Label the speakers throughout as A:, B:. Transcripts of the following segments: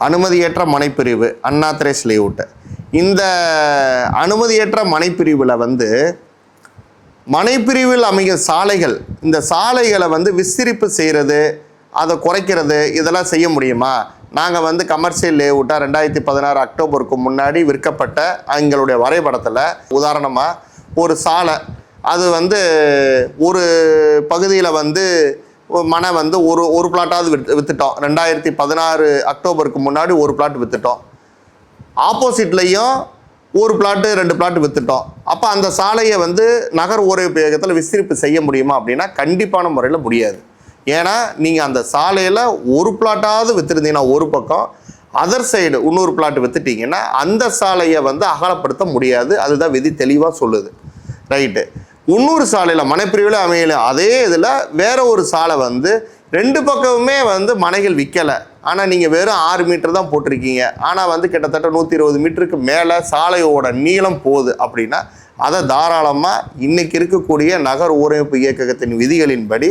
A: அனுமதியற்ற மனைப்பிரிவு அண்ணாத்திரேஸ் layout இந்த அனுமதியற்ற மனைப்பிரிவில் வந்து மனைப்பிரிவில் அமைகிற சாலைகள் இந்த சாலைகளை வந்து விஸ்திரிப்பு செய்கிறது அதை குறைக்கிறது இதெல்லாம் செய்ய முடியுமா? நாங்கள் வந்து கமர்ஷியல் லேஅவுட்டாக ரெண்டாயிரத்தி பதினாறு அக்டோபருக்கு முன்னாடி விற்கப்பட்ட எங்களுடைய வரைபடத்தில் உதாரணமாக ஒரு சாலை அது வந்து ஒரு பகுதியில் வந்து மனை வந்து ஒரு ஒரு பிளாட்டாவது வித் விற்றுட்டோம் ரெண்டாயிரத்தி பதினாறு அக்டோபருக்கு முன்னாடி ஒரு பிளாட் விற்றுட்டோம் ஆப்போசிட்லேயும் ஒரு பிளாட்டு ரெண்டு பிளாட் விற்றுட்டோம் அப்போ அந்த சாலையை வந்து நகர் ஊரகத்தில் விஸ்திரிப்பு செய்ய முடியுமா அப்படின்னா கண்டிப்பான முறையில் முடியாது. ஏன்னா நீங்கள் அந்த சாலையில் ஒரு பிளாட்டாவது விற்றுருந்தீங்கன்னா ஒரு பக்கம் அதர் சைடு இன்னொரு பிளாட் விற்றுட்டிங்கன்னா அந்த சாலையை வந்து அகலப்படுத்த முடியாது. அதுதான் விதி தெளிவாக சொல்லுது. ரைட்டு இன்னொரு சாலையில் மனைப்பிரிவில் அமையல. அதே இதில் வேற ஒரு சாலை வந்து ரெண்டு பக்கமுமே வந்து மனைகள் விற்கலை ஆனால் நீங்கள் வெறும் ஆறு மீட்டர் தான் போட்டிருக்கீங்க. ஆனால் வந்து கிட்டத்தட்ட நூற்றி இருபது மீட்டருக்கு மேலே சாலையோட நீளம் போகுது அப்படின்னா அதை தாராளமாக இன்றைக்கி இருக்கக்கூடிய நகர் ஊரமைப்பு இயக்ககத்தின் விதிகளின்படி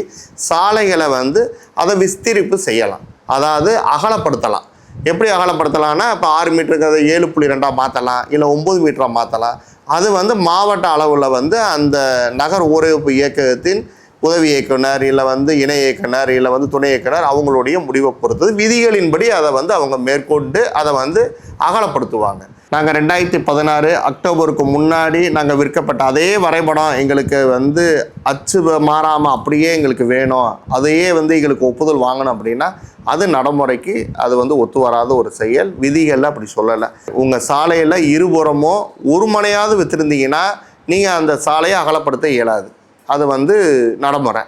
A: சாலைகளை வந்து அதை விஸ்திரிப்பு செய்யலாம். அதாவது அகலப்படுத்தலாம். எப்படி அகலப்படுத்தலாம்னா இப்போ ஆறு மீட்டருக்கு அதை ஏழு புள்ளி ரெண்டாக மாற்றலாம் இல்லை ஒம்பது மீட்டராக மாற்றலாம் அது வந்து மாவட்ட அளவில் வந்து அந்த நகர் ஊரமைப்பு இயக்கத்தின் உதவி இயக்குனர் இல்லை வந்து இணை இயக்குனர் இல்லை வந்து துணை இயக்குனர் அவங்களுடைய முடிவை பொறுத்தது. விதிகளின்படி அதை வந்து அவங்க மேற்கொண்டு அதை வந்து அகலப்படுத்துவாங்க. நாங்கள் ரெண்டாயிரத்தி பதினாறு அக்டோபருக்கு முன்னாடி நாங்கள் விற்கப்பட்ட அதே வரைபடம் எங்களுக்கு வந்து அச்சு மாறாமல் அப்படியே எங்களுக்கு வேணும். அதையே வந்து எங்களுக்கு ஒப்புதல் வாங்கணும் அப்படின்னா அது நடைமுறைக்கு அது வந்து ஒத்து வராத ஒரு செயல். விதிகளில் அப்படி சொல்லலை. உங்கள் சாலையில் இருபுறமோ ஒரு மனையாவது விற்றுருந்தீங்கன்னா நீங்கள் அந்த சாலையை அகலப்படுத்த இயலாது. அது வந்து நடைமுறை.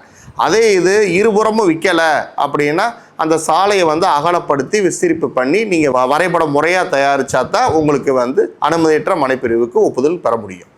A: அதே இது இருபுறமும் விற்கலை அப்படின்னா அந்த சாலையை வந்து அகலப்படுத்தி விஸ்திரிப்பு பண்ணி நீங்கள் வரைபடம் முறையாக தயாரித்தா தான் உங்களுக்கு வந்து அனுமதியற்ற மனைப்பிரிவுக்கு ஒப்புதல் பெற முடியும்.